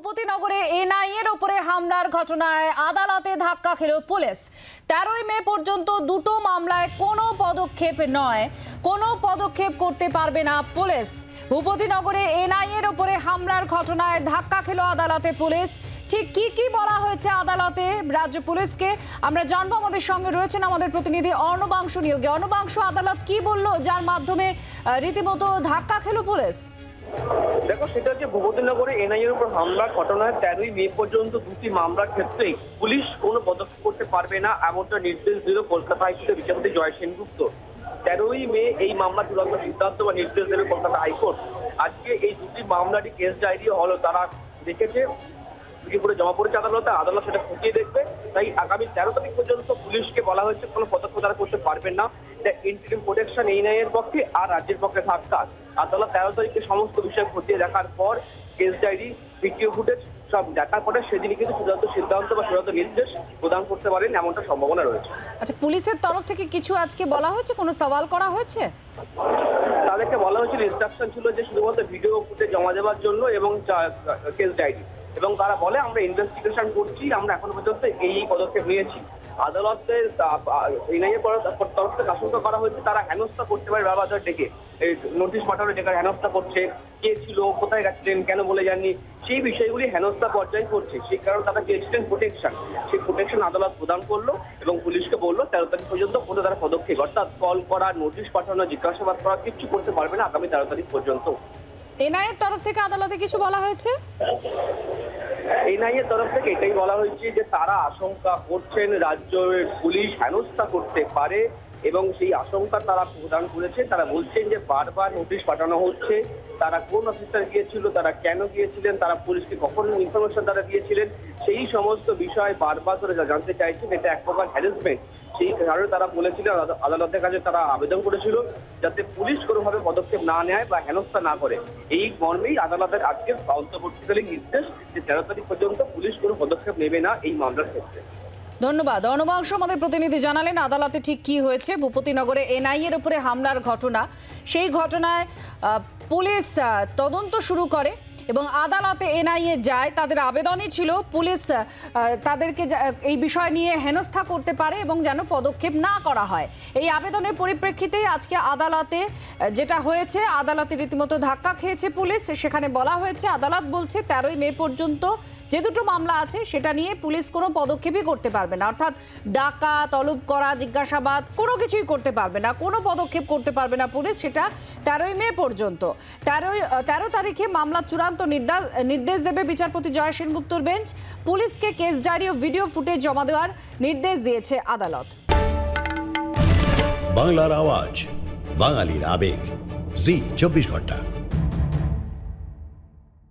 ভূপতিনগরে এনআইএর ওপরে হামলার ঘটনায় আদালতে ধাক্কা খেল পুলিশ। তেরোই মে পর্যন্ত দুটো মামলায় কোনো পদক্ষেপ নয়। কোনো পদক্ষেপ করতে পারবে না পুলিশ। ভূপতিনগরে এনআইএর ওপরে হামলার ঘটনায় ধাক্কা খেল আদালতে পুলিশ। ঠিক কি কি বলা হয়েছে আদালতে রাজ্য পুলিশকে? আমরা জানব আমাদের সঙ্গে রয়েছেন আমাদের প্রতিনিধি অর্ণবাংশ নিয়োগে। অর্ণবাংশ, আদালত কি বলল? যার মাধ্যমে রীতিমতো ধাক্কা খেল পুলিশ। দেখো, সেটা হচ্ছে ভূপতিনগরে এনআইএর উপর হামলার ঘটনায় তেরোই মে পর্যন্ত দুটি মামলার ক্ষেত্রেই পুলিশ কোনো পদক্ষেপ করতে পারবে না, এমনটা নির্দেশ দিল কলকাতা হাইকোর্টের বিচারপতি জয় সেনগুপ্ত। তেরোই মে এই মামলা চূড়ান্ত সিদ্ধান্ত বা নির্দেশ দেবে কলকাতা হাইকোর্ট। আজকে এই দুটি মামলাটি কেস ডায়েরি হলো, তারা দেখেছে ত্রিপুরে জমা পড়েছে আদালতে আদালত সেটা খতিয়ে দেখবে। তাই আগামী তেরো তারিখ পর্যন্ত পুলিশকে বলা হয়েছে, কোনো পদক্ষেপ তারা করতে পারবেন না। এটা ইন্টারিম প্রোটেকশন এই এর পক্ষে আর রাজ্যের পক্ষে থাকতে আদালত তেরো তারিখে সমস্ত বিষয় খতিয়ে দেখার পর কেস ডায়েরি ভিডিও ফুটেজ সব দেখার পরে সেদিনই কিন্তু চূড়ান্ত সিদ্ধান্ত বা চূড়ান্ত নির্দেশ প্রদান করতে পারেন এমনটা সম্ভাবনা রয়েছে। আচ্ছা পুলিশের তরফ থেকে কিছু আজকে বলা হয়েছে? কোনো সওয়াল করা হয়েছে? তাদেরকে বলা হয়েছিল ইনস্ট্রাকশন ছিল যে শুধুমাত্র ভিডিও ফুটেজ জমা দেওয়ার জন্য এবং কেস ডায়েরি এবং তারা বলে আমরা ইনভেস্টিগেশন করছি আমরা এখনও পর্যন্ত এই এই পদক্ষেপ নিয়েছি। আদালতের এনআইএ তরফ থেকে আশঙ্কা করা হয়েছে, তারা হেনস্থা করতে পারে বাবাজার ডেকে। নোটিশ পাঠানো ডেকে হেনস্থা করছে, কে ছিল, কোথায় গেছিলেন, কেন বলে যাননি, সেই বিষয়গুলি হেনস্থা পর্যায়ে করছে। সেই কারণে তারা চেয়েছিলেন প্রোটেকশন সেই প্রোটেকশন আদালত প্রদান করল এবং পুলিশকে বলল, তেরো তারিখ পর্যন্ত কোনো তারা পদক্ষেপ, অর্থাৎ কল করা, নোটিশ পাঠানো, জিজ্ঞাসাবাদ করা, কিচ্ছু করতে পারবে না আগামী তেরো তারিখ পর্যন্ত। এনআইএর তরফ থেকে আদালতে কিছু বলা হয়েছে? এনআইএ তরফ থেকে এটাই বলা হয়েছে যে তারা আশঙ্কা করছেন রাজ্যের পুলিশ হেনস্থা করতে পারে। এবং সেই আশঙ্কা তারা প্রদান করেছে। তারা বলছেন যে বারবার নোটিশ পাঠানো হচ্ছে। তারা কোন অফিসার গিয়েছিল, তারা কেন গিয়েছিলেন, তারা পুলিশকে কখন ইনফরমেশন তারা দিয়েছিলেন, সেই সমস্ত বিষয় বারবার করে জানতে চাইছেন। এটা এক প্রকার হ্যারাসমেন্ট সেই কারণে তারা বলেছিলেন আদালতের কাছে তারা আবেদন করেছিল যাতে পুলিশ কোনোভাবে পদক্ষেপ না নেয় বা হেনস্থা না করে। এই মর্মেই আদালতের আজকে অন্তর্বর্তীকালীন নির্দেশ যে তেরো তারিখ পর্যন্ত পুলিশ কোনো পদক্ষেপ নেবে না এই মামলার ক্ষেত্রে। ধন্যবাদ। অনবাংশ আমাদের প্রতিনিধি জানালেন আদালতে ঠিক কি হয়েছে। ভূপতিনগরে এনআইএর উপরে হামলার ঘটনা। সেই ঘটনায় পুলিশ তদন্ত শুরু করে এবং আদালতে এনআইএ যায়। তাদের আবেদনই ছিল পুলিশ তাদেরকে এই বিষয় নিয়ে হেনস্থা করতে পারে এবং যেন পদক্ষেপ না করা হয়। এই আবেদনের পরিপ্রেক্ষিতেই আজকে আদালতে যেটা হয়েছে, আদালতে রীতিমতো ধাক্কা খেয়েছে পুলিশ। সেখানে বলা হয়েছে, আদালত বলছে, তেরোই মে পর্যন্ত যে দুটো মামলা আছে, সেটা নিয়ে পুলিশ কোনো পদক্ষেপই করতে পারবে না। অর্থাৎ ডাকা তলব করা, জিজ্ঞাসাবাদ, কোনো কিছুই করতে পারবে না। কোনো পদক্ষেপ করতে পারবে না পুলিশ, সেটা তেরোই মে পর্যন্ত। তেরোই তেরো তারিখে মামলা চূড়ান্ত নির্দা- নির্দেশ দেবে বিচারপতি জয় সেনগুপ্তর বেঞ্চ। পুলিশকে কেস ডায়েরি ও ভিডিও ফুটেজ জমা দেওয়ার নির্দেশ দিয়েছে আদালত। বাংলার আওয়াজ, বাঙালির আবেগ। জি, চব্বিশ ঘণ্টা।